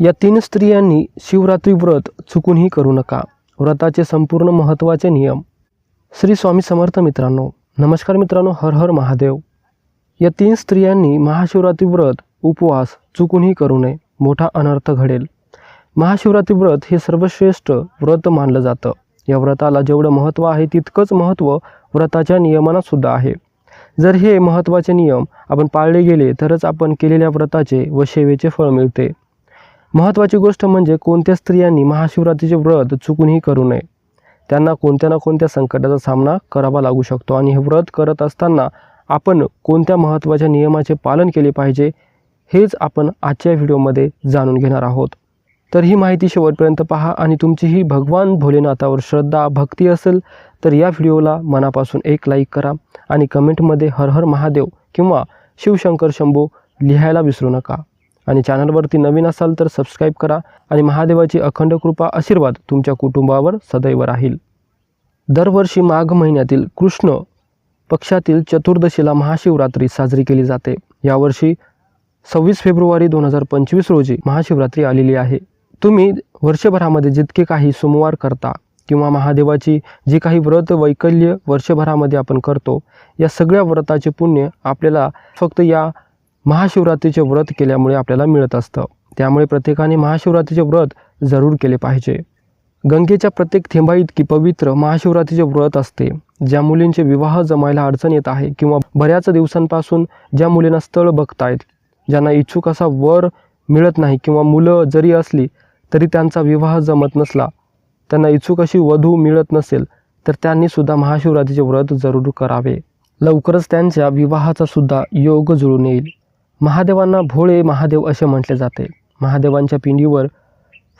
या तीन स्त्रियांनी शिवरात्री व्रत चुकूनही करू नका. व्रताचे संपूर्ण महत्त्वाचे नियम. श्री स्वामी समर्थ मित्रांनो नमस्कार मित्रांनो हर हर महादेव. या तीन स्त्रियांनी महाशिवरात्री व्रत उपवास चुकूनही करू नये मोठा अनर्थ घडेल. महाशिवरात्री व्रत हे सर्वश्रेष्ठ व्रत मानलं जातं. या व्रताला जेवढं महत्त्व आहे तितकंच महत्त्व व्रताच्या नियमांनासुद्धा आहे. जर हे महत्त्वाचे नियम आपण पाळले गेले तरच आपण केलेल्या व्रताचे व सेवेचे फळ मिळते. महत्त्वाची गोष्ट म्हणजे कोणत्या स्त्रियांनी महाशिवरात्रीचे व्रत चुकूनही करू नये. त्यांना कोणत्या ना कोणत्या संकटाचा सामना करावा लागू शकतो आणि हे व्रत करत असताना आपण कोणत्या महत्त्वाच्या नियमाचे पालन केले पाहिजे हेच आपण आजच्या व्हिडिओमध्ये जाणून घेणार आहोत. तर ही माहिती शेवटपर्यंत पहा आणि तुमची ही भगवान भोलेनाथावर श्रद्धा भक्ती असेल तर या व्हिडिओला मनापासून एक लाईक करा आणि कमेंटमध्ये हर हर महादेव किंवा शिवशंकर शंभू लिहायला विसरू नका. आणि चॅनलवरती नवीन असाल तर सबस्क्राईब करा आणि महादेवाची अखंड कृपा आशीर्वाद तुमच्या कुटुंबावर सदैव राहील. दरवर्षी माघ महिन्यातील कृष्ण पक्षातील चतुर्दशीला महाशिवरात्री साजरी केली जाते. यावर्षी सव्वीस फेब्रुवारी दोन हजार पंचवीस रोजी महाशिवरात्री आलेली आहे. तुम्ही वर्षभरामध्ये जितके काही सोमवार करता किंवा महादेवाची जी काही व्रत वैकल्य वर्षभरामध्ये आपण करतो या सगळ्या व्रताचे पुण्य आपल्याला फक्त या महाशिवरात्रीचे व्रत केल्यामुळे आपल्याला मिळत असतं. त्यामुळे प्रत्येकाने महाशिवरात्रीचे व्रत जरूर केले पाहिजे. गंगेच्या प्रत्येक थेंबा इतकी पवित्र महाशिवरात्रीचे व्रत असते. ज्या मुलींचे विवाह जमायला अडचण येत आहे किंवा बऱ्याच दिवसांपासून ज्या मुलींना स्थळ बघतायत ज्यांना इच्छुक असा वर मिळत नाही किंवा मुलं जरी असली तरी त्यांचा विवाह जमत नसला त्यांना इच्छुक अशी वधू मिळत नसेल तर त्यांनीसुद्धा महाशिवरात्रीचे व्रत जरूर करावे. लवकरच त्यांच्या विवाहाचा सुद्धा योग जुळून येईल. महादेवांना भोळे महादेव असे म्हटले जाते. महादेवांच्या पिंडीवर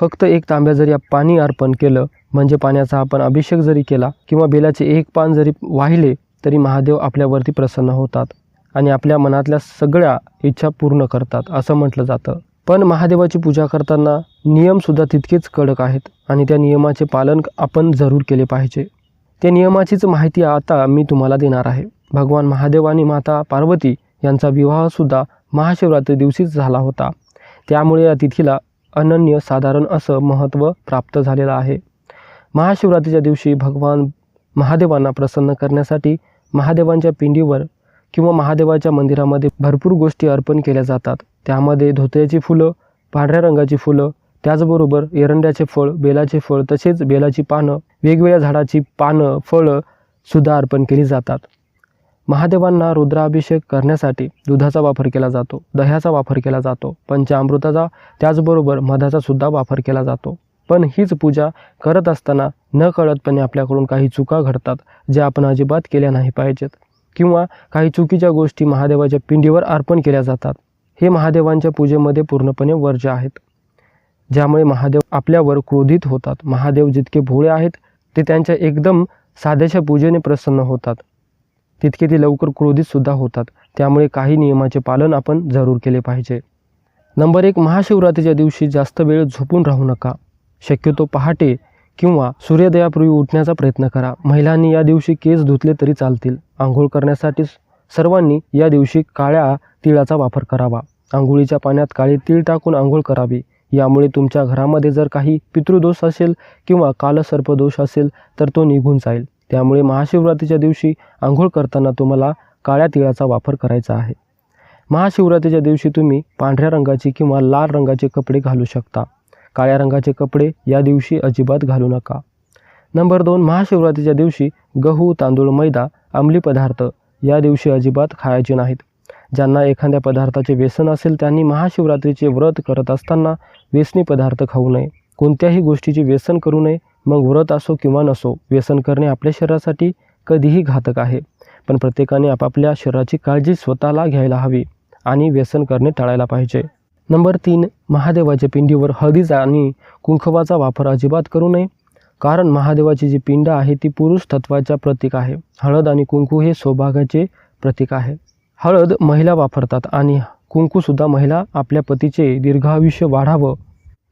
फक्त एक तांब्या जरी पाणी अर्पण केलं म्हणजे पाण्याचा आपण अभिषेक जरी केला किंवा बेलाचे एक पान जरी वाहिले तरी महादेव आपल्यावरती प्रसन्न होतात आणि आपल्या मनातल्या सगळ्या इच्छा पूर्ण करतात असं म्हटलं जातं. पण महादेवाची पूजा करताना नियमसुद्धा तितकेच कडक आहेत आणि त्या नियमाचे पालन आपण जरूर केले पाहिजे. त्या नियमाचीच माहिती आता मी तुम्हाला देणार आहे. भगवान महादेव आणि माता पार्वती यांचा विवाहसुद्धा महाशिवरात्री दिवशीच झाला होता. त्यामुळे या तिथीला अनन्य साधारण असं महत्त्व प्राप्त झालेलं आहे. महाशिवरात्रीच्या दिवशी भगवान महादेवांना प्रसन्न करण्यासाठी महादेवांच्या पिंडीवर किंवा महादेवाच्या मंदिरामध्ये भरपूर गोष्टी अर्पण केल्या जातात. त्यामध्ये धोत्याची फुलं पांढऱ्या रंगाची फुलं त्याचबरोबर एरंड्याचे फळ बेलाचे फळ तसेच बेलाची पानं वेगवेगळ्या झाडाची पानं फळं सुद्धा अर्पण केली जातात. महादेवांना रुद्राभिषेक करण्यासाठी दुधाचा वापर केला जातो दह्याचा वापर केला जातो पंचामृताचा त्याचबरोबर मधाचा सुद्धा वापर केला जातो. पण हीच पूजा करत असताना न कळतपणे आपल्याकडून काही चुका घडतात ज्या आपण अजिबात केल्या नाही पाहिजेत. किंवा काही चुकीच्या गोष्टी महादेवाच्या पिंडीवर अर्पण केल्या जातात. हे महादेवांच्या पूजेमध्ये पूर्णपणे वर्ज्य आहेत. ज्यामुळे महादेव आपल्यावर क्रोधित होतात. महादेव जितके भोळे आहेत ते त्यांच्या एकदम साध्याच्या पूजेने प्रसन्न होतात. तितके ते लवकर क्रोधितसुद्धा होतात. त्यामुळे काही नियमाचे पालन आपण जरूर केले पाहिजे. नंबर एक महाशिवरात्रीच्या दिवशी जास्त वेळ झोपून राहू नका. शक्यतो पहाटे किंवा सूर्योदयापूर्वी उठण्याचा प्रयत्न करा. महिलांनी या दिवशी केस धुतले तरी चालतील. आंघोळ करण्यासाठी सर्वांनी या दिवशी काळ्या तिळाचा वापर करावा. आंघोळीच्या पाण्यात काळे तीळ टाकून आंघोळ करावी. यामुळे तुमच्या घरामध्ये जर काही पितृदोष असेल किंवा कालसर्पदोष असेल तर तो निघून जाईल. त्यामुळे महाशिवरात्रीच्या दिवशी आंघोळ करताना तुम्हाला काळ्या तिळाचा वापर करायचा आहे. महाशिवरात्रीच्या दिवशी तुम्ही पांढऱ्या रंगाचे किंवा लाल रंगाचे कपडे घालू शकता. काळ्या रंगाचे कपडे या दिवशी अजिबात घालू नका. नंबर दोन महाशिवरात्रीच्या दिवशी गहू तांदूळ मैदा अंमली पदार्थ या दिवशी अजिबात खायचे नाहीत. ज्यांना एखाद्या पदार्थाचे व्यसन असेल त्यांनी महाशिवरात्रीचे व्रत करत असताना व्यसनी पदार्थ खाऊ नये. कोणत्याही गोष्टीचे व्यसन करू नये. मग व्रत असो किंवा नसो व्यसन करणे आपल्या शरीरासाठी कधीही घातक आहे. पण प्रत्येकाने आपापल्या शरीराची काळजी स्वतःला घ्यायला हवी आणि व्यसन करणे टाळायला पाहिजे. नंबर तीन महादेवाच्या पिंडीवर हळदीचा आणि कुंकवाचा वापर अजिबात करू नये. कारण महादेवाची जी पिंड आहे ती पुरुष तत्वाच्या प्रतीक आहे. हळद आणि कुंकू हे सौभाग्याचे प्रतीक आहे. हळद महिला वापरतात आणि कुंकूसुद्धा महिला आपल्या पतीचे दीर्घायुष्य वाढावं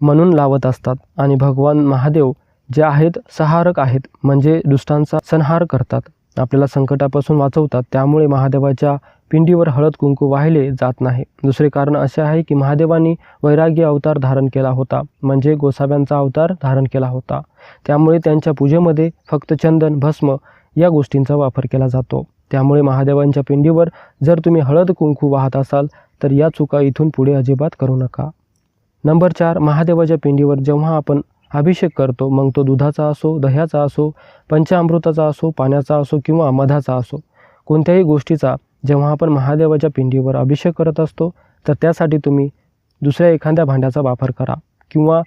म्हणून लावत असतात. आणि भगवान महादेव जे आहेत सहारक आहेत म्हणजे दुष्टांचा संहार करतात. आपल्याला संकटापासून वाचवतात. त्यामुळे महादेवाच्या पिंडीवर हळद कुंकू वाहिले जात नाही. दुसरे कारण असे आहे की महादेवांनी वैराग्य अवतार धारण केला होता म्हणजे गोसाव्यांचा अवतार धारण केला होता. त्यामुळे त्यांच्या पूजेमध्ये फक्त चंदन भस्म या गोष्टींचा वापर केला जातो. त्यामुळे महादेवांच्या पिंडीवर जर तुम्ही हळद कुंकू वाहत असाल तर या चुका इथून पुढे अजिबात करू नका. नंबर चार महादेवाच्या पिंडीवर जेव्हा आपण अभिषेक करतो. मग तो दुधाचा असो दह्याचा असो पंचामृताचा असो पाण्याचा असो किंवा मधाचा असो कोणत्याही गोष्टीचा जेव्हा आपण महादेवाच्या पिंडीवर अभिषेक करत असतो तर त्यासाठी तुम्ही दुसऱ्या एखाद्या भांड्याचा वापर करा किंवा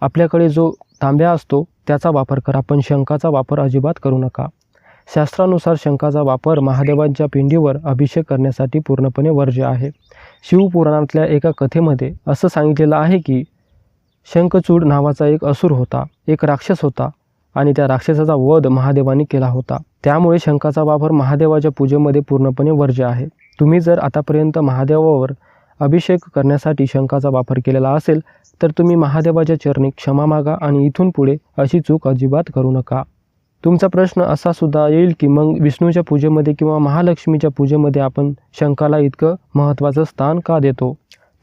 आपल्याकडे जो तांब्या असतो त्याचा वापर करा पण शंखाचा वापर अजिबात करू नका. शास्त्रानुसार शंखाचा वापर महादेवांच्या पिंडीवर अभिषेक करण्यासाठी पूर्णपणे वर्ज्य आहे. शिवपुराणातल्या एका कथेमध्ये असं सांगितलेलं आहे की शंखचूड नावाचा एक असुर होता एक राक्षस होता आणि त्या राक्षसाचा वध महादेवाने केला होता. त्यामुळे शंखाचा वापर महादेवाच्या पूजेमध्ये पूर्णपणे वर्ज्य आहे. तुम्ही जर आतापर्यंत महादेवावर अभिषेक करण्यासाठी शंखाचा वापर केलेला असेल तर तुम्ही महादेवाच्या चरणी क्षमा मागा आणि इथून पुढे अशी चूक अजिबात करू नका. तुमचा प्रश्न असा सुद्धा येईल की मग विष्णूच्या पूजेमध्ये किंवा महालक्ष्मीच्या पूजेमध्ये आपण शंखाला इतकं महत्त्वाचं स्थान का देतो?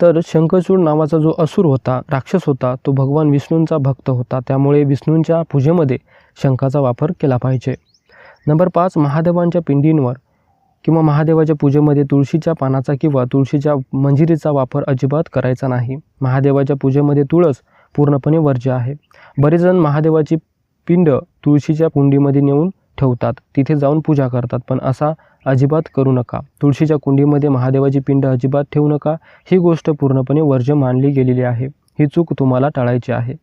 तर शंखचूड नावाचा जो असुर होता राक्षस होता तो भगवान विष्णूंचा भक्त होता. त्यामुळे विष्णूंच्या पूजेमध्ये शंखाचा वापर केला पाहिजे. नंबर पाच महादेवांच्या पिंडींवर किंवा महादेवाच्या पूजेमध्ये तुळशीच्या पानाचा किंवा तुळशीच्या मंजिरीचा वापर अजिबात करायचा नाही. महादेवाच्या पूजेमध्ये तुळस पूर्णपणे वर्ज्य आहे. बरेचजण महादेवाची पिंड तुळशीच्या कुंडीमध्ये नेऊन ठेवतात. तिथे जाऊन पूजा करतात. पण असा अजिबात करू नका. तुळशीच्या कुंडीमध्ये महादेवाची पिंड अजिबात ठेवू नका. ही गोष्ट पूर्णपणे वर्ज्य मानली गेलेली आहे. ही चूक तुम्हाला टाळायची आहे.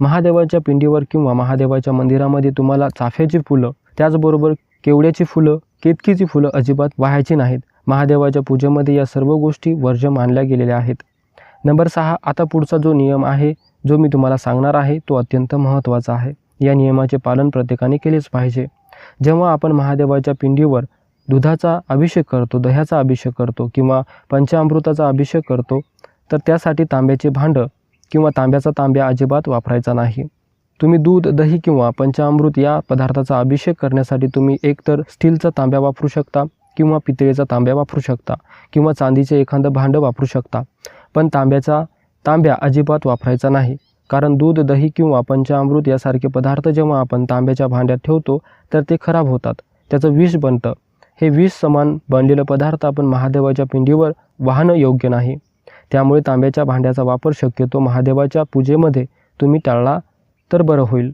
महादेवाच्या पिंडीवर किंवा महादेवाच्या मंदिरामध्ये तुम्हाला चाफ्याची फुलं त्याचबरोबर केवड्याची फुलं केतकीची फुलं अजिबात वाहायची नाहीत. महादेवाच्या पूजेमध्ये या सर्व गोष्टी वर्ज्य मानल्या गेलेल्या आहेत. नंबर सहा आता पुढचा जो नियम आहे जो मी तुम्हाला सांगणार आहे तो अत्यंत महत्त्वाचा आहे. या नियमाचे पालन प्रत्येकाने केलेच पाहिजे. जेव्हा आपण महादेवाच्या पिंडीवर दुधाचा अभिषेक करतो दह्याचा अभिषेक करतो किंवा पंचामृताचा अभिषेक करतो तर त्यासाठी तांब्याचे भांडं किंवा तांब्याचा तांब्या अजिबात वापरायचा नाही. तुम्ही दूध दही किंवा पंचामृत या पदार्थाचा अभिषेक करण्यासाठी तुम्ही एकतर स्टीलचा तांब्या वापरू शकता किंवा पितळेचा तांब्या वापरू शकता किंवा चांदीचे एखादं भांडं वापरू शकता पण तांब्याचा तांब्या अजिबात वापरायचा नाही. कारण दूध दही किंवा पंचामृत यासारखे पदार्थ जेव्हा आपण तांब्याच्या भांड्यात ठेवतो तर ते खराब होतात. त्याचं विष बनतं. हे विष समान बनलेलं पदार्थ आपण महादेवाच्या पिंडीवर वाहणं योग्य नाही. त्यामुळे तांब्याच्या भांड्याचा वापर शक्यतो महादेवाच्या पूजेमध्ये तुम्ही टाळला तर बरं होईल.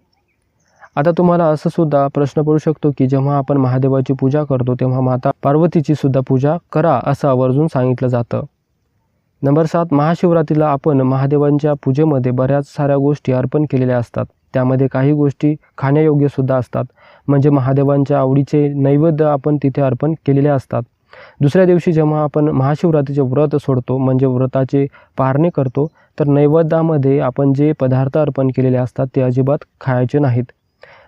आता तुम्हाला असं सुद्धा प्रश्न पडू शकतो की जेव्हा आपण महादेवाची पूजा करतो तेव्हा माता पार्वतीची सुद्धा पूजा करा असं आवर्जून सांगितलं जातं. नंबर सात महाशिवरात्रीला आपण महादेवांच्या पूजेमध्ये बऱ्याच साऱ्या गोष्टी अर्पण केलेल्या असतात. त्यामध्ये काही गोष्टी खाण्यायोग्यसुद्धा असतात. म्हणजे महादेवांच्या आवडीचे नैवेद्य आपण तिथे अर्पण केलेले असतात. दुसऱ्या दिवशी जेव्हा आपण महाशिवरात्रीचे व्रत सोडतो म्हणजे व्रताचे पारणे करतो तर नैवेद्यामध्ये आपण जे पदार्थ अर्पण केलेले असतात ते अजिबात खायचे नाहीत.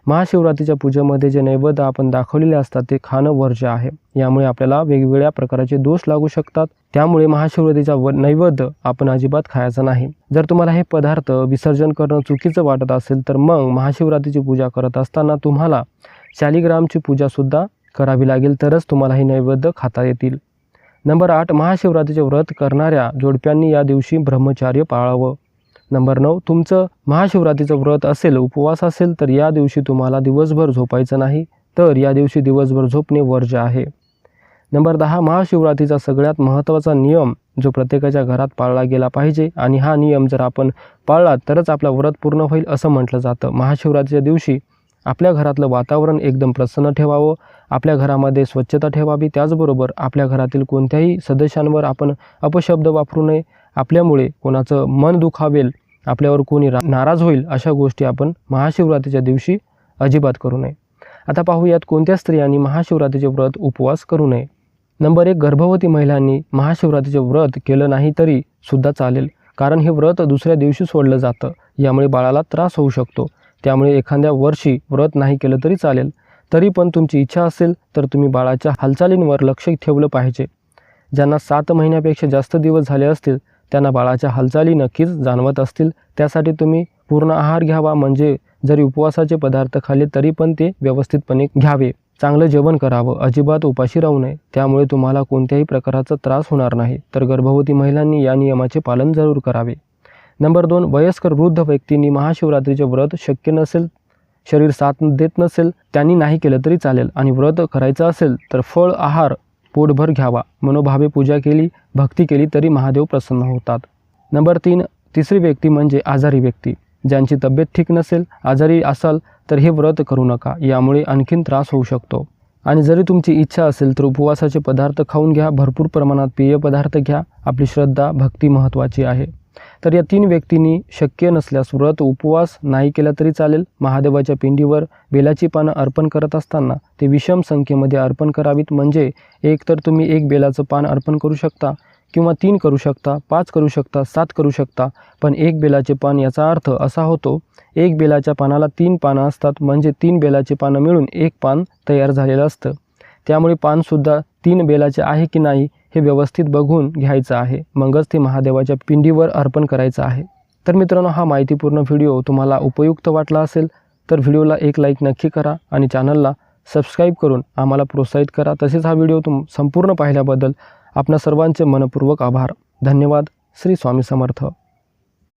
महाशिवरात्रीच्या पूजेमध्ये जे नैवेद्य आपण दाखवलेले असतात ते खाणं वर्ज्य आहे. यामुळे आपल्याला वेगवेगळ्या प्रकारचे दोष लागू शकतात. त्यामुळे महाशिवरात्रीचा व नैवेद्य आपण अजिबात खायचा नाही. जर तुम्हाला हे पदार्थ विसर्जन करणं चुकीचं वाटत असेल तर मग महाशिवरात्रीची पूजा करत असताना तुम्हाला शालिग्रामची पूजासुद्धा करावी लागेल तरच तुम्हाला हे नैवेद्य खाता येतील. नंबर आठ महाशिवरात्रीचे व्रत करणाऱ्या जोडप्यांनी या दिवशी ब्रह्मचार्य पाळावं. नंबर नऊ तुमचं महाशिवरात्रीचं व्रत असेल उपवास असेल तर या दिवशी तुम्हाला दिवसभर झोपायचं नाही तर या दिवशी दिवसभर झोपणे वर्ज्य आहे. नंबर दहा महाशिवरात्रीचा सगळ्यात महत्त्वाचा नियम जो प्रत्येकाच्या घरात पाळला गेला पाहिजे आणि हा नियम जर आपण पाळला तरच आपलं व्रत पूर्ण होईल असं म्हटलं जातं. महाशिवरात्रीच्या दिवशी आपल्या घरातलं वातावरण एकदम प्रसन्न ठेवावं आपल्या घरामध्ये स्वच्छता ठेवावी. त्याचबरोबर आपल्या घरातील कोणत्याही सदस्यांवर आपण अपशब्द वापरू नये. आपल्यामुळे कोणाचं मन दुखावेल आपल्यावर कोणी रा नाराज होईल अशा गोष्टी आपण महाशिवरात्रीच्या दिवशी अजिबात करू नये. आता पाहूयात कोणत्या स्त्रियांनी महाशिवरात्रीचे व्रत उपवास करू नये. नंबर एक गर्भवती महिलांनी महाशिवरात्रीचे व्रत केलं नाही तरी सुद्धा चालेल कारण हे व्रत दुसऱ्या दिवशी सोडलं जातं. यामुळे बाळाला त्रास होऊ शकतो. त्यामुळे एखाद्या वर्षी व्रत नाही केलं तरी चालेल. तरी पण तुमची इच्छा असेल तर तुम्ही बाळाच्या हालचालींवर लक्ष ठेवलं पाहिजे. ज्यांना सात महिन्यापेक्षा जास्त दिवस झाले असतील त्यांना बाळाच्या हालचाली नक्कीच जाणवत असतील. त्यासाठी तुम्ही पूर्ण आहार घ्यावा म्हणजे जरी उपवासाचे पदार्थ खाल्ले तरी पण ते व्यवस्थितपणे घ्यावे. चांगलं जेवण करावं. अजिबात उपाशी राहू नये. त्यामुळे तुम्हाला कोणत्याही प्रकाराचा त्रास होणार नाही. तर गर्भवती महिलांनी या नियमाचे पालन जरूर करावे. नंबर दोन वयस्कर वृद्ध व्यक्तींनी महाशिवरात्रीचे व्रत शक्य नसेल शरीर साथ देत नसेल त्यांनी नाही केलं तरी चालेल. आणि व्रत करायचं असेल तर फळ आहार पोटभर घ्यावा. मनोभावे पूजा केली भक्ती केली तरी महादेव प्रसन्न होतात. नंबर तीन तिसरी व्यक्ती म्हणजे आजारी व्यक्ती. ज्यांची तब्येत ठीक नसेल आजारी असाल तर हे व्रत करू नका. यामुळे आणखीन त्रास होऊ शकतो. आणि जरी तुमची इच्छा असेल तर उपवासाचे पदार्थ खाऊन घ्या भरपूर प्रमाणात पेय पदार्थ घ्या. आपली श्रद्धा भक्ती महत्त्वाची आहे. तर या तीन व्यक्तींनी शक्य नसल्यास व्रत उपवास नाही केला तरी चालेल. महादेवाच्या पिंडीवर बेलाची पानं अर्पण करत असताना ते विषम संख्येमध्ये अर्पण करावीत. म्हणजे एक तर तुम्ही एक बेलाचं पान अर्पण करू शकता किंवा तीन करू शकता पाच करू शकता सात करू शकता. पण एक बेलाचे पान याचा अर्थ असा होतो एक बेलाच्या पानाला तीन पानं असतात. म्हणजे तीन बेलाचे पानं मिळून एक पान तयार झालेलं असतं. त्यामुळे पानसुद्धा तीन बेलाचे आहे की नाही हे व्यवस्थित बघून घ्यायचं आहे. मगच ते महादेवाच्या पिंडीवर अर्पण करायचं आहे. तर मित्रांनो हा माहितीपूर्ण व्हिडिओ तुम्हाला उपयुक्त वाटला असेल तर व्हिडिओला एक लाईक नक्की करा आणि चॅनलला सबस्क्राईब करून आम्हाला प्रोत्साहित करा. तसेच हा व्हिडिओ तुम संपूर्ण पाहिल्याबद्दल आपणा सर्वांचे मनपूर्वक आभार. धन्यवाद. श्री स्वामी समर्थ.